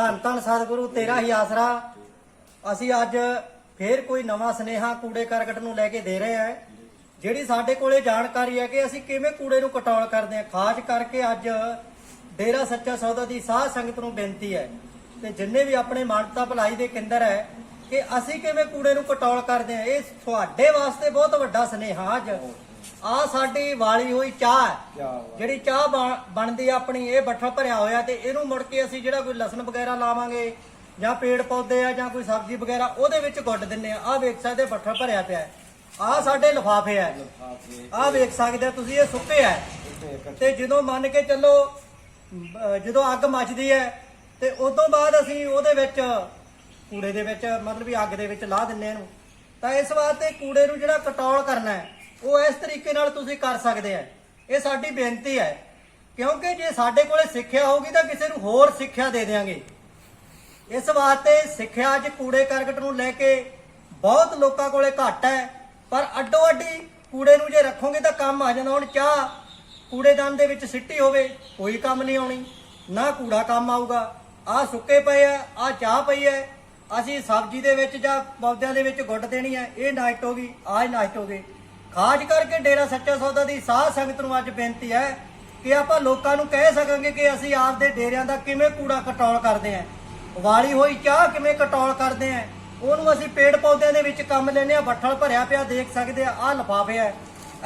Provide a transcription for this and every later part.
ਧੰਨ ਧੰਨ ਸਤਿਗੁਰੂ, ਤੇਰਾ ਹੀ ਆਸਰਾ। ਅਸੀਂ ਅੱਜ ਫੇਰ ਕੋਈ ਨਵਾਂ ਸਨੇਹਾ ਕੂੜੇ ਕਰਕਟ ਨੂੰ ਲੈ ਕੇ ਦੇ ਰਹੇ ਹਾਂ, ਜਿਹੜੀ ਸਾਡੇ ਕੋਲੇ ਜਾਣਕਾਰੀ ਹੈ ਕਿ ਅਸੀਂ ਕਿਵੇਂ ਕੂੜੇ ਨੂੰ ਕਟੌਲ ਕਰਦੇ ਹਾਂ। ਖਾਸ ਕਰਕੇ ਅੱਜ ਡੇਰਾ ਸੱਚਾ ਸੌਦਾ ਦੀ ਸਾਧ ਸੰਗਤ ਨੂੰ ਬੇਨਤੀ ਹੈ ਤੇ ਜਿੰਨੇ ਵੀ ਆਪਣੇ ਮਾਨਤਾ ਭਲਾਈ ਦੇ ਕੇਂਦਰ ਹੈ ਕਿ ਅਸੀਂ ਕਿਵੇਂ ਕੂੜੇ ਨੂੰ ਕਟੌਲ ਕਰਦੇ ਹਾਂ। ਇਹ ਤੁਹਾਡੇ ਵਾਸਤੇ ਬਹੁਤ ਵੱਡਾ ਸਨੇਹਾ ਅੱਜ। ਆ ਸਾਡੀ ਵਾਲੀ ਹੋਈ ਚਾਹ। ਹੈ ਜਿਹੜੀ ਚਾਹ ਬਣ- ਬਣਦੀ ਆ ਆਪਣੀ ਇਹ ਬੱਠਲ ਭਰਿਆ ਹੋਇਆ ਤੇ ਇਹਨੂੰ ਮੁੜ ਕੇ ਅਸੀਂ ਜਿਹੜਾ ਕੋਈ ਲਸਣ ਵਗੈਰਾ ਲਾਵਾਂਗੇ ਜਾਂ ਪੇੜ ਪੌਦੇ ਆ ਜਾਂ ਕੋਈ ਸਬਜ਼ੀ ਵਗੈਰਾ ਉਹਦੇ ਵਿੱਚ ਗੁੱਡ ਦਿੰਨੇ ਆ। ਆ ਵੇਖ ਸਕਦੇ ਬੱਠਲ ਭਰਿਆ ਪਿਆ। ਆ ਸਾਡੇ ਲਿਫਾਫੇ ਆ। ਆ ਵੇਖ ਸਕਦੇ ਆ ਤੁਸੀਂ ਇਹ ਸੁੱਕੇ ਆ। ਤੇ ਜਦੋਂ ਮੰਨ ਕੇ ਚੱਲੋ ਜਦੋਂ ਅੱਗ ਮੱਚਦੀ ਹੈ ਤੇ ਉਸ ਤੋਂ ਬਾਅਦ ਅਸੀਂ ਉਹਦੇ ਵਿੱਚ ਕੂੜੇ ਦੇ ਵਿੱਚ ਮਤਲਬ ਵੀ ਅੱਗ ਦੇ ਵਿੱਚ ਲਾ ਦਿੰਨੇ ਇਹਨੂੰ। ਤਾਂ ਇਸ ਵਾਸਤੇ ਕੂੜੇ ਨੂੰ ਜਿਹੜਾ ਕਟੌਲ ਕਰਨਾ ਹੈ ਉਹ ਇਸ ਤਰੀਕੇ ਨਾਲ ਤੁਸੀਂ ਕਰ ਸਕਦੇ ਆ। ਇਹ ਸਾਡੀ ਬੇਨਤੀ ਹੈ। ਕਿਉਂਕਿ ਜੇ ਸਾਡੇ ਕੋਲੇ ਸਿੱਖਿਆ ਹੋਊਗੀ ਤਾਂ ਕਿਸੇ ਨੂੰ ਹੋਰ ਸਿੱਖਿਆ ਦੇ ਦੇਵਾਂਗੇ ਇਸ ਵਾਸਤੇ ਸਿੱਖਿਆ ਅੱਜ ਕੂੜੇ ਕਰਕਟ ਨੂੰ ਲੈ ਕੇ ਬਹੁਤ ਲੋਕਾਂ ਕੋਲੇ ਘੱਟ ਹੈ। ਪਰ ਅੱਡੋ ਅੱਡੀ ਕੂੜੇ ਨੂੰ ਜੇ ਰੱਖੋਗੇ ਤਾਂ ਕੰਮ ਆ ਜਾਂਦਾ ਹੁਣ ਚਾਹ ਕੂੜੇਦਾਨ ਦੇ ਵਿੱਚ ਸਿੱਟੀ ਹੋਵੇ, ਕੋਈ ਕੰਮ ਨਹੀਂ ਆਉਣੀ। ਨਾ ਕੂੜਾ ਕੰਮ ਆਊਗਾ। ਆ ਸੁੱਕੇ ਪਏ ਆ ਆ ਚਾਹ ਪਈ ਹੈ। ਅਸੀਂ ਸਬਜ਼ੀ ਦੇ ਵਿੱਚ ਜਾਂ ਪੌਦਿਆਂ ਦੇ ਵਿੱਚ ਗੁੱਡ ਦੇਣੀ ਹੈ। ਇਹ ਨਾਸ਼ਟ ਹੋ ਗਈ, ਆਹ ਨਾਸ਼ਟ ਹੋ ਗਏ ਖਾਸ ਕਰਕੇ ਡੇਰਾ ਸੱਚਾ ਸੌਦਾ ਦੀ ਸਾਧ ਸੰਗਤ ਨੂੰ ਅੱਜ ਬੇਨਤੀ ਹੈ ਕਿ ਆਪਾਂ ਲੋਕਾਂ ਨੂੰ ਕਹਿ ਸਕਾਂਗੇ ਕਿ ਅਸੀਂ ਆਪਦੇ ਡੇਰਿਆਂ ਦਾ ਕਿਵੇਂ ਕੂੜਾ ਕਟੌਲ ਕਰਦੇ ਆਂ ਵਾਲੀ ਹੋਈ ਚਾਹ ਕਿਵੇਂ ਕਟੌਲ ਕਰਦੇ ਆਂ ਉਹਨੂੰ ਅਸੀਂ ਪੇੜ ਪੌਦਿਆਂ ਦੇ ਵਿੱਚ ਕੰਮ ਲੈਨੇ ਆ ਬੱਠਲ ਭਰਿਆ ਪਿਆ ਦੇਖ ਸਕਦੇ ਆ ਆਹ ਲਫਾਫੇ ਆ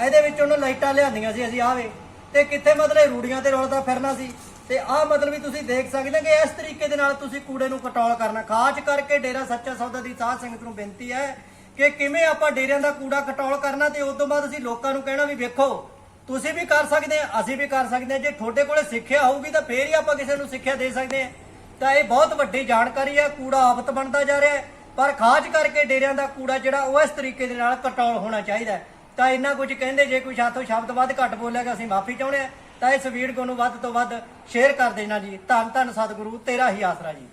ਇਹਦੇ ਵਿੱਚ ਉਹਨੂੰ ਲਾਈਟਾਂ ਲਿਆਂਦੀਆਂ ਸੀ ਅਸੀਂ ਆਵੇ ਤੇ ਕਿੱਥੇ ਮਤਲਬ ਰੂੜੀਆਂ ਤੇ ਰੁਲਦਾ ਫਿਰਨਾ ਸੀ। ਤੇ ਆਹ ਮਤਲਬ ਵੀ ਤੁਸੀਂ ਦੇਖ ਸਕਦੇ ਹੋ ਕਿ ਇਸ ਤਰੀਕੇ ਦੇ ਨਾਲ ਤੁਸੀਂ ਕੂੜੇ ਨੂੰ ਕਟੌਲ ਕਰਨਾ। ਖਾਸ ਕਰਕੇ ਡੇਰਾ ਸੱਚਾ ਸੌਦਾ ਦੀ ਸਾਧ ਸੰਗਤ ਨੂੰ ਬੇਨਤੀ ਹੈ ਕਿ ਕਿਵੇਂ ਆਪਾਂ ਡੇਰਿਆਂ ਦਾ ਕੂੜਾ ਕਟੌਲ ਕਰਨਾ ਤੇ ਉਸ ਤੋਂ ਬਾਅਦ ਅਸੀਂ ਲੋਕਾਂ ਨੂੰ ਕਹਿਣਾ ਵੀ ਵੇਖੋ, ਤੁਸੀਂ ਵੀ ਕਰ ਸਕਦੇ ਆ, ਅਸੀਂ ਵੀ ਕਰ ਸਕਦੇ ਆ, ਜੇ ਤੁਹਾਡੇ ਕੋਲੇ ਸਿੱਖਿਆ ਹੋਊਗੀ ਤਾਂ ਫੇਰ ਹੀ ਆਪਾਂ ਕਿਸੇ ਨੂੰ ਸਿੱਖਿਆ ਦੇ ਸਕਦੇ ਆ। ਤਾਂ ਇਹ ਬਹੁਤ ਵੱਡੀ ਜਾਣਕਾਰੀ ਹੈ ਕੂੜਾ ਆਫਤ ਬਣਦਾ ਜਾ ਰਿਹਾ ਪਰ ਖਾਸ ਕਰਕੇ ਡੇਰਿਆਂ ਦਾ ਕੂੜਾ ਜਿਹੜਾ ਉਹ ਇਸ ਤਰੀਕੇ ਦੇ ਨਾਲ ਕਟੌਲ ਹੋਣਾ ਚਾਹੀਦਾ ਤਾਂ ਇੰਨਾ ਕੁਝ ਕਹਿੰਦੇ, ਜੇ ਕੋਈ ਸਾਥੋਂ ਸ਼ਬਦ ਵੱਧ ਘੱਟ ਬੋਲਿਆਗਾ ਅਸੀਂ ਮਾਫੀ ਚਾਹੁੰਦੇ ਆ। ਤਾਂ ਇਸ ਵੀਡੀਓ ਨੂੰ ਵੱਧ ਤੋਂ ਵੱਧ ਸ਼ੇਅਰ ਕਰ ਦੇਣਾ ਜੀ। ਧੰਨ ਧੰਨ ਸਤਿਗੁਰੂ, ਤੇਰਾ ਹੀ ਆਸਰਾ ਜੀ।